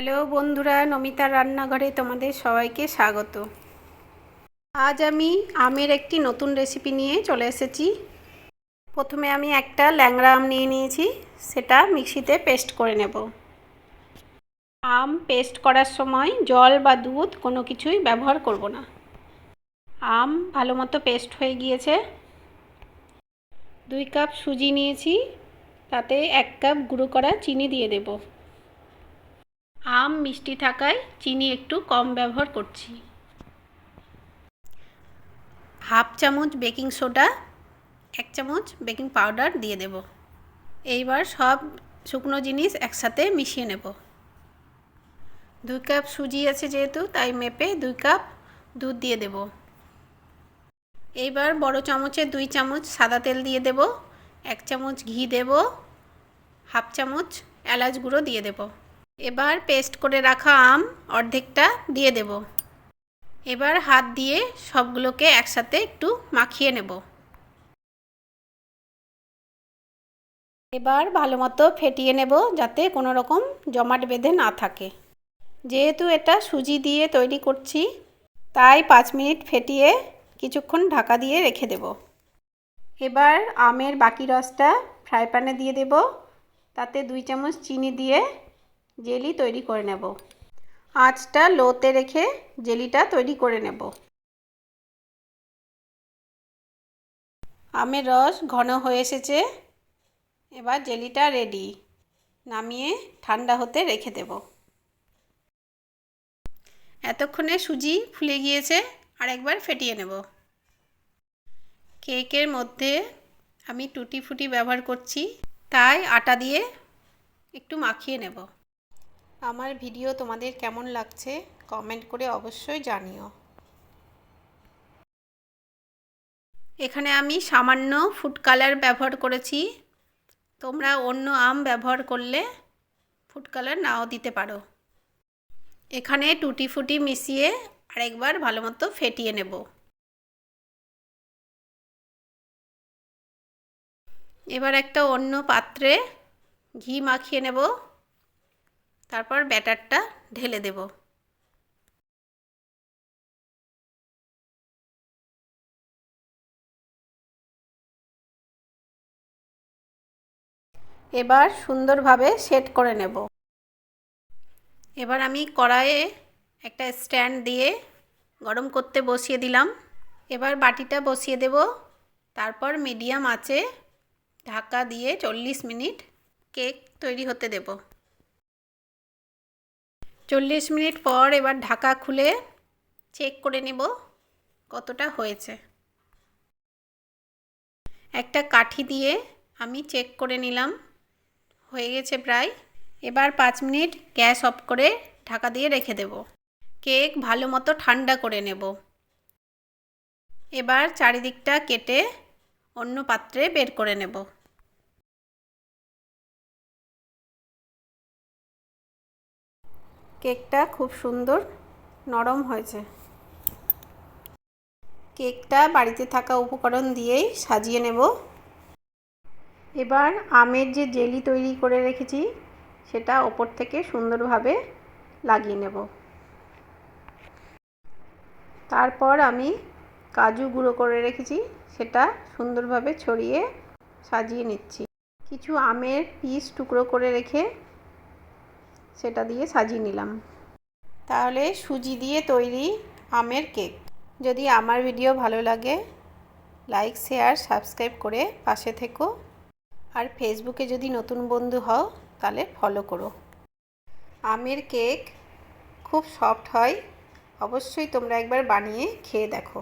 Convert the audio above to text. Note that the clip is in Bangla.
হ্যালো বন্ধুরা, নমিতার রান্নাঘরে তোমাদের সবাইকে স্বাগত। আজ আমি আমের একটি নতুন রেসিপি নিয়ে চলে এসেছি। প্রথমে আমি একটা ল্যাংড়া আম নিয়ে নিয়েছি, সেটা মিক্সিতে পেস্ট করে নেব। আম পেস্ট করার সময় জল বা দুধ কোনো কিছুই ব্যবহার করব না। আম ভালো মতো পেস্ট হয়ে গিয়েছে। দুই কাপ সুজি নিয়েছি, তাতে এক কাপ গুঁড়ো করা চিনি দিয়ে দেব। আম মিষ্টি থাকায় চিনি একটু কম ব্যবহার করছি। হাফ চামচ বেকিং সোডা, এক চামচ বেকিং পাউডার দিয়ে দেব। এইবার সব শুকনো জিনিস একসাথে মিশিয়ে নেব। দুই কাপ সুজি আছে যেহেতু, তাই মেপে দুই কাপ দুধ দিয়ে দেব। এইবার বড় চামচে দুই চামচ সাদা তেল দিয়ে দেব, এক চামচ ঘি দেব, হাফ চামচ এলাচ গুঁড়ো দিয়ে দেব। এবার পেস্ট করে রাখা আম অর্ধেকটা দিয়ে দেব। এবার হাত দিয়ে সবগুলোকে একসাথে একটু মাখিয়ে নেব। এবার ভালো মতো ফেটিয়ে নেব যাতে কোনো রকম জমাট বেঁধে না থাকে। যেহেতু এটা সুজি দিয়ে তৈরি করছি, তাই পাঁচ মিনিট ফেটিয়ে কিছুক্ষণ ঢাকা দিয়ে রেখে দেব। এবার আমের বাকি রসটা ফ্রাই প্যানে দিয়ে দেব। তাতে দুই চামচ চিনি দিয়ে জেলি তৈরি করে নেব। আঁচটা লোতে রেখে জেলিটা তৈরি করে নেব। আমের রস ঘন হয়ে এসেছে। এবার জেলিটা রেডি নামিয়ে ঠান্ডা হতে রেখে দেব। এতক্ষণে সুজি ফুলে গিয়েছে আর একবার ফেটিয়ে নেব। কেকের মধ্যে আমি টুটি ফুটি ব্যবহার করছি, তাই আটা দিয়ে একটু মাখিয়ে নেব। আমার ভিডিও তোমাদের কেমন লাগছে কমেন্ট করে অবশ্যই জানিও। এখানে আমি সামান্য ফুড কালার ব্যবহার করেছি। তোমরা অন্য আম ব্যবহার করলে ফুড কালার নাও দিতে পারো। এখানে টুটি ফুটি মিশিয়ে আরেকবার ভালো মতো ফেটিয়ে নেব। এবার একটা অন্য পাত্রে ঘি মাখিয়ে নেব। তারপর ব্যাটারটা ঢেলে দেব। এবার সুন্দরভাবে সেট করে নেব। এবার আমি কড়াইয়ে একটা স্ট্যান্ড দিয়ে গরম করতে বসিয়ে দিলাম। এবার বাটিটা বসিয়ে দেব। তারপর মিডিয়াম আঁচে ঢাকা দিয়ে চল্লিশ মিনিট কেক তৈরি হতে দেব। চল্লিশ মিনিট পর এবার ঢাকা খুলে চেক করে নেব কতটা হয়েছে। একটা কাঠি দিয়ে আমি চেক করে নিলাম, হয়ে গেছে প্রায়। এবার পাঁচ মিনিট গ্যাস অফ করে ঢাকা দিয়ে রেখে দেব। কেক ভালো মতো ঠান্ডা করে নেব। এবার চারিদিকটা কেটে অন্য পাত্রে বের করে নেব। কেকটা খুব সুন্দর নরম হয়েছে। কেকটা বাড়িতে থাকা উপকরণ দিয়েই সাজিয়ে নেব। এবার আমের যে জেলি তৈরি করে রেখেছি, সেটা ওপর থেকে সুন্দরভাবে লাগিয়ে নেব। তারপর আমি কাজু গুঁড়ো করে রেখেছি, সেটা সুন্দরভাবে ছড়িয়ে সাজিয়ে নিচ্ছি। কিছু আমের পিস টুকরো করে রেখে সেটা দিয়ে সাজিয়ে নিলাম। তাহলে সুজি দিয়ে তৈরি আমের কেক। যদি আমার ভিডিও ভালো লাগে, লাইক, শেয়ার, সাবস্ক্রাইব করে পাশে থেকো। আর ফেসবুকে যদি নতুন বন্ধু হও, তাহলে ফলো করো। আমের কেক খুব সফট হয়, অবশ্যই তোমরা একবার বানিয়ে খেয়ে দেখো।